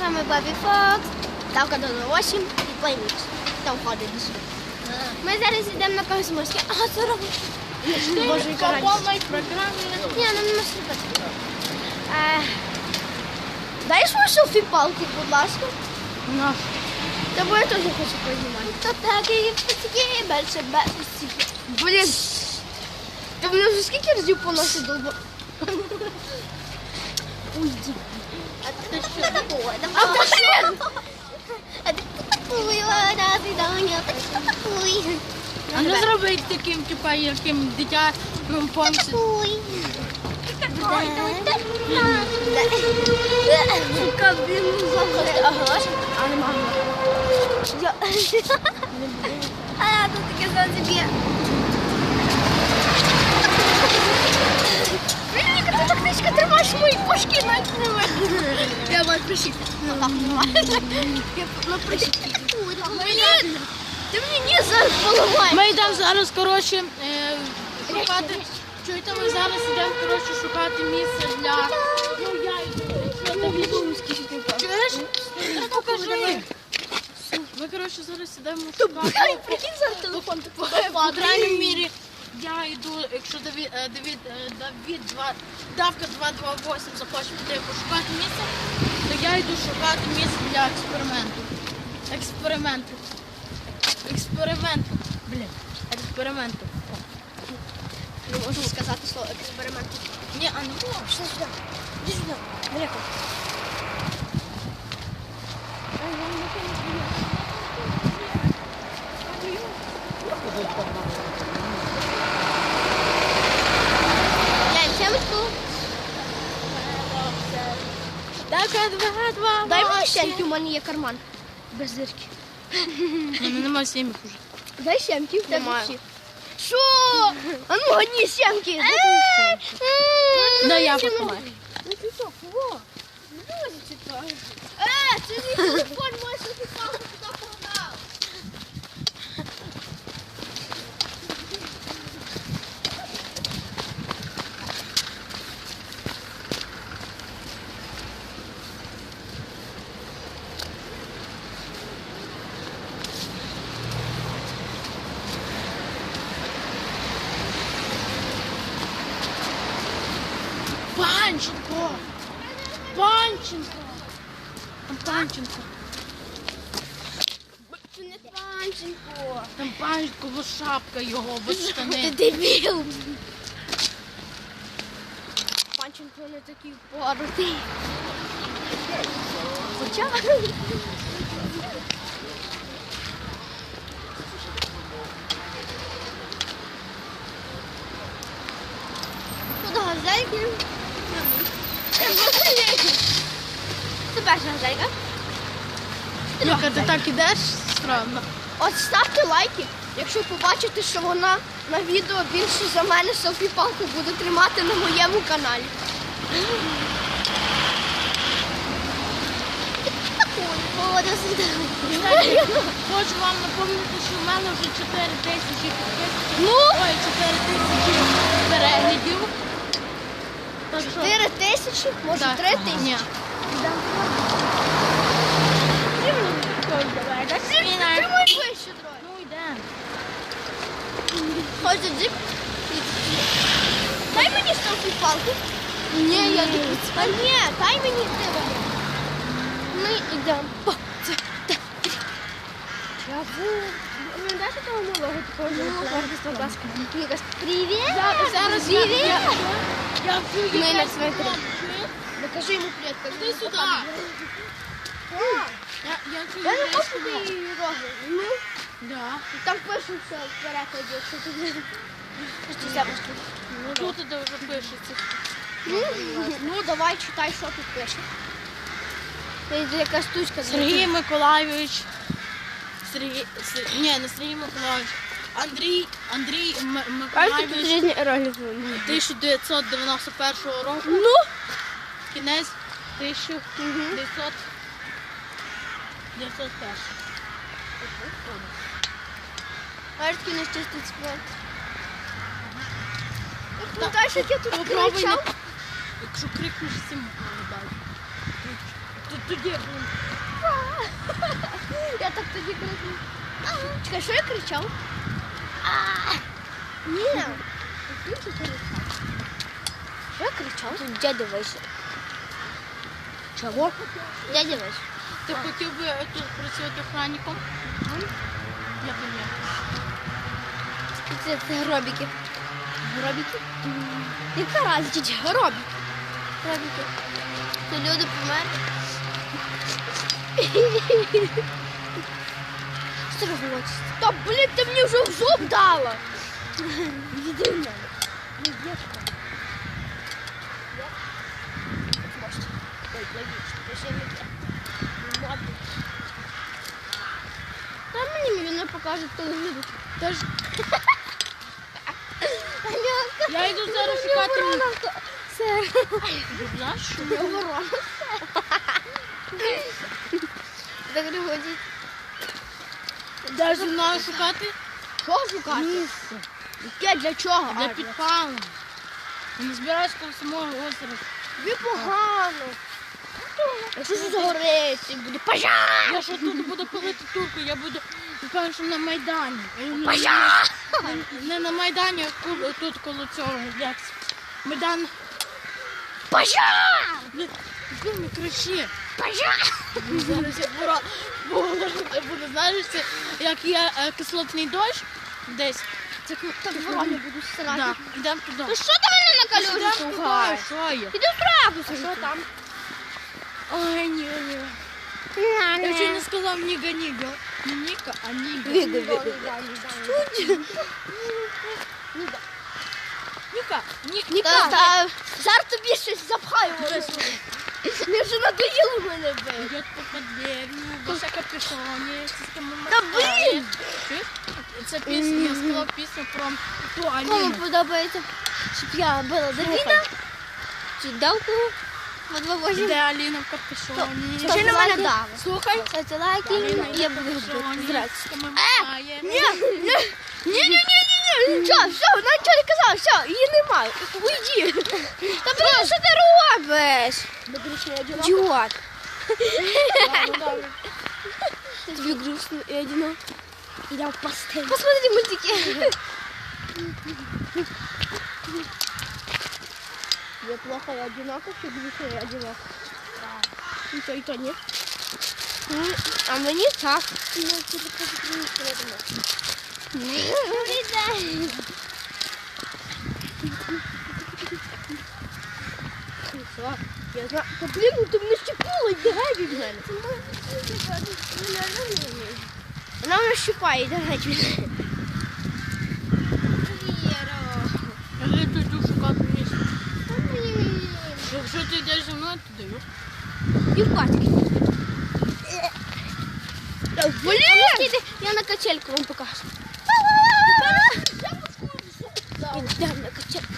З вами Бабі Фокс, Тавка до 8 і Плеймікс. Там ходить. Ми зараз йдемо на Косморське. Ага, це робить. Боже, яка радість. Ні, нам не слухати. Е, Даєш мені селфі палку, будь ласка? На. Та бо я теж хочу познімати. То так і пацьки, більше більше. Блін. Та мене вже скільки разів поносить долбо. Уйди. А ти що такое? А що? А ти що такое? Разве Даня? Ти що такое? А не зробить таким, типа, яким дитя, ну. Такой. Сука, а. Я... А, тут таке за тебе. Ти так низько тримаєш мої пошки навіть не видно. Я маю прищити. Ну так, нормально. Я на прищити. Блін, ти мені не зараз поламаєш. Ми йдемо зараз, коротше, е, шукати. Чуєте, ми зараз йдемо, коротше, шукати місце для. Ну, я йду. Що тобі? Чуєш? Покажи. Ми, коротше, зараз йдемо шукати. Прикинь, зараз телефон по крайній мірі, я йду, якщо Давід, е, Давід, е, Давід 2, Давка 228 захоче піти пошукати місце, то я йду шукати місце для експерименту. Експерименту. Експерименту. Блін, експерименту. Не можу сказати слово експеримент. Ні, а не було. Пішли сюди. Іди сюди. Далеко. Я їм сімочку. Давка 2, 2, Дай мені сімки, у мене є карман. Без дирки. У мене немає сім'ї вже. Дай сімки, тебе Немає. Що? А ну, одні сімки. Да, я потримаю. Ну ти що, кого? Е, це не телефон, мой сертифікат туди погнав. Панченко! Панченко! Там Панченко. Це не Панченко. Там Панченко, бо шапка його, бо Ти дебіл. Панченко не такий поротий. Хоча... Тут газельки. Перша газелька. Люка, ти так ідеш? Странно. От ставте лайки, якщо побачите, що вона на відео більше за мене селфі-палку буде тримати на моєму каналі. Хочу вам напомнити, що в мене вже 4 тисячі підписників. Ну? Ой, 4 тисячі переглядів. 4 тисячі, може Так. 3 тисячі. Ну. Ходить джип. Дай мені селфі-палку. Ні, я не А ні, дай мені тебе. Ми йдемо. Я знаєте того малого такого привіт! Зараз я, Привіт! я, я всю Ми її на тест своїх зроблю. Покажи йому привіт. Іди сюди. Я, я Я не хочу ти її роги. Ну, Да. там пишеться в перекладі, якщо ти не... Зябушки. Тут іде вже пишеться. Ну, давай читай, що тут пише. Це якась штучка. Сергій Миколайович. Сергій, С- ні, не Сергій Миколайович. Андрій, Андрій М- Миколайович різні ролі. 1991 року. Ну? Кінець 1900 901. Марський не чистить спорт. Пам'ятаєш, як я тут Попробуй кричав? не- Якщо крикнеш всім далі. Тут тоді був. Я так тоді крикнув. Чекай, що я кричав? А! Ні. Ти кричав? Що я кричав? Тут дядя вийшов. Чого? Дядя вийшов. Ти хотів би тут працювати охранником? Я би ні. Це, це гробіки. Гробіки? Яка разниця? Гробіки. Гробіки. Це люди померли. Що? Та, блін, ти мені вже в зуб дала. Іди в мене. Ну, є ж там. Є? Можете. Ой, логічно. Ти ще не те. Ну, ладно. Та мені мене покажуть телевізор. Тож. Я йду зараз шукати. Знаєш, що? Я ворона. Так не ходіть. Де зі мною шукати? Що шукати? Яке для чого? Для підпалу. Я не збираюсь коло самого озера. Тобі погано. Якщо що загорить, буде пожар. Я що тут буду палити турку, я буду напевно, що на Майдані. Не, на Майдані, а тут коло цього. Як? Майдан. Пожар. Блін, блін, не кричи. Пожар. Зараз я буду, буду, буду знаєш, це як є е, кислотний дощ десь. Це так ворони будуть Да, сирати. йдемо туди. Ну що ти мене на калюжу Йдемо туди? Іди вправду, що там? Ой, ні, ні. Я ще не сказав ніга ніга. Не Ніка, а ніга. Віга, віга. Ніка, Ніка. Та, зараз тобі щось запхаю. Мені вже надоїло мене бити. Идет по подверью, Гоша капюшоне, система Та блін! Це пісня, я сказала пісню про ту Кому Аліну. подобається, щоб я била Давіда? Чи дав кого? По два Де восім. Аліна в капюшоні. Ще на мене дали. Слухай. Ставте лайки, Аліна і я в буду робити. капюшоні, Здрасте. система Е, махає. Ні, ні, ні, ні, ні, ні, ні, все, все, вона нічого не казала, все, її немає. Уйди. Та блін, що ти робиш? Ідіот. Тобі грустно і одиноко. Я в постель. Посмотри мультики. Я плохо и одиноко, что грустно и одиноко. И то, и то нет. Ну, А мені так. Ну, так грустно, я знаю. Та блін, ну ти мене щепила, геть від мене. Вона мене щипає, йди від мене. Я йду йду шукати місце. Якщо ти йдеш зі мною, то даю. І в катки. Та блін! Я на качельку вам покажу. Йдемо на качельку.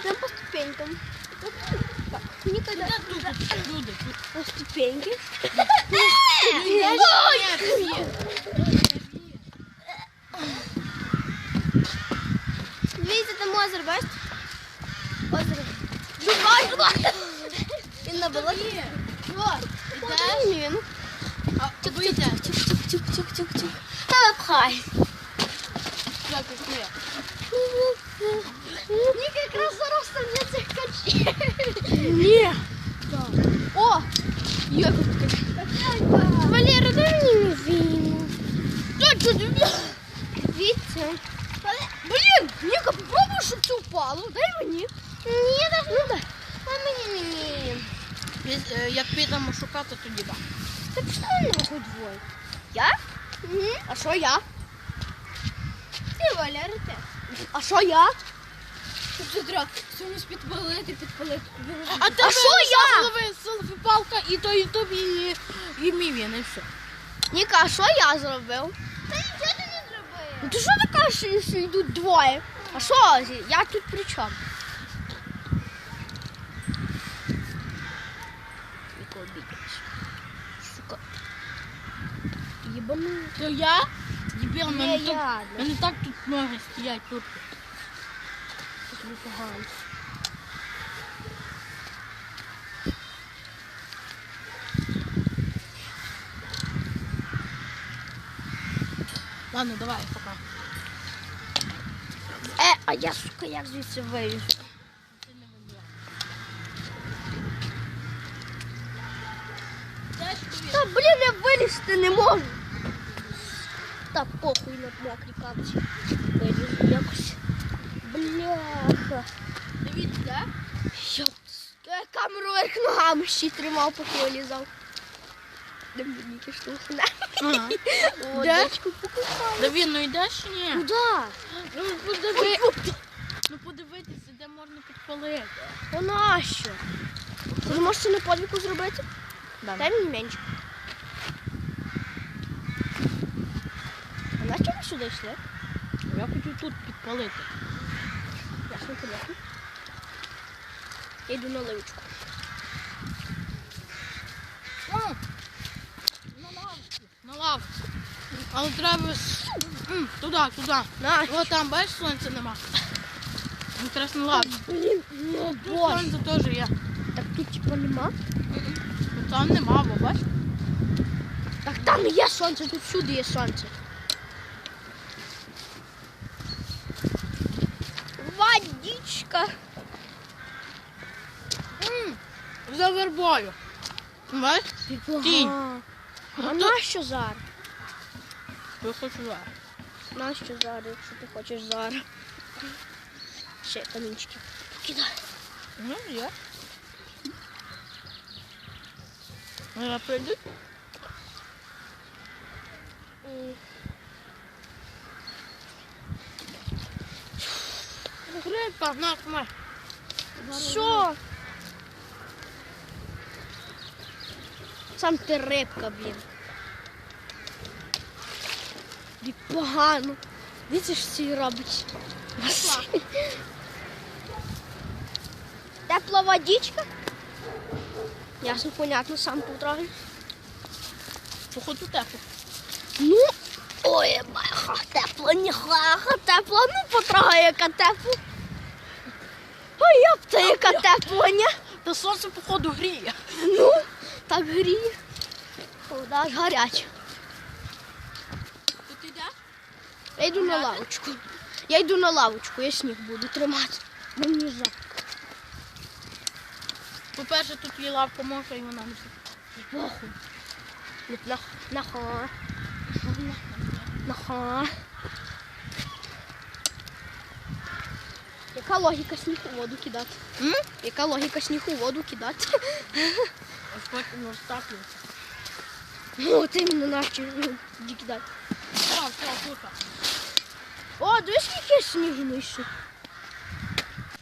Йдемо по ступенькам. Так, ніколи. Тут люди, тут. По ступеньки. Дивіться, там озеро, бачите? Озеро. Шукай, шукай. Він на болоті. Вот. Іде він. А ви йдете? Чук-чук-чук-чук-чук. Та пхай. Як існує? Ніка якраз заросла для цих качель. Ні. О! Як тут Валера, дай мені війну. Що це тобі? Дивіться. Блін, Ніка, попробуй, щоб це впало. Дай мені. Ні, дай, ну дай. Дай мені, ні. Піс- е, Як шукати, тоді да. Та пішли нахуй двоє. Я? Угу. А що я? Ти, Валера, ти. А що я? Тут треба суміш підпалити, підпалити. А, А що я? Лови селфі-палка і то ютуб і, і мівін, і все. Ніка, а що я зробив? Та нічого ти не зробив. Ну ти що ти кажеш, що йдуть двоє? А що? Я тут при чому? То я? теперь на мене, так, я, так тут море стоять тут. Тут непогано. Ладно, давай, пока. Е, а я, сука, як звідси вийду? Та похуй на мокрій капці. Якось. Бляха. Дивіться, де? Я я камеру вверх ногами ще тримав, поки вилізав. Де мені штуки. Ага. О, Де? дочку покупала. Давід, ну йдеш чи ні? Куда? Ну подиви. Ну подивитися, де можна підпалити. Та нащо? Ти не можеш це на подвіку зробити? Дай мені менше. А нащо ми сюди йшли? Я хочу тут підпалити. Ясно, понятно. Я йду на ливочку. О, На лавці. На лавці. Але треба туди, туди. На, О, там, бачиш, сонця нема. Якраз на лавці. блін, ну Тут боже. сонце теж є. Так тут типа нема? Там нема, бо бачиш? Так там є сонце, тут всюди є сонце. Водичка. М, За вербою. Бачиш? Тінь. Ага. А нащо зараз? Я хочу зараз. Нащо зараз, якщо ти хочеш зараз? Ще камінчики. Кидай. Ну, є. Ну, я прийду. Грипа, на, тримай. Що? Сам ти рибка, блін. І погано. Дивіться, що ці робить. Тепла водичка? Ясно, понятно, сам потрогай. Походу тепло. Ну, ой, баха, тепло, ніхаха, тепло, ну потрогай, яка тепло. Ой, як це яка тепла, ні? Та сонце, походу, гріє. Ну, так гріє. Вода ж гаряча. Тут йдеш? Я йду на лавочку. Я йду на лавочку, я сніг буду тримати. Мені жарко. По-перше, тут є лавка мокра і вона не Похуй. От На, наха. Наха. Яка логіка сніг у воду кидати? М? Яка логіка сніг у воду кидати? Ось потім розтаплюється. Ну, от іменно нащо кидати. Все, все, тут. О, дивись, який знайшов.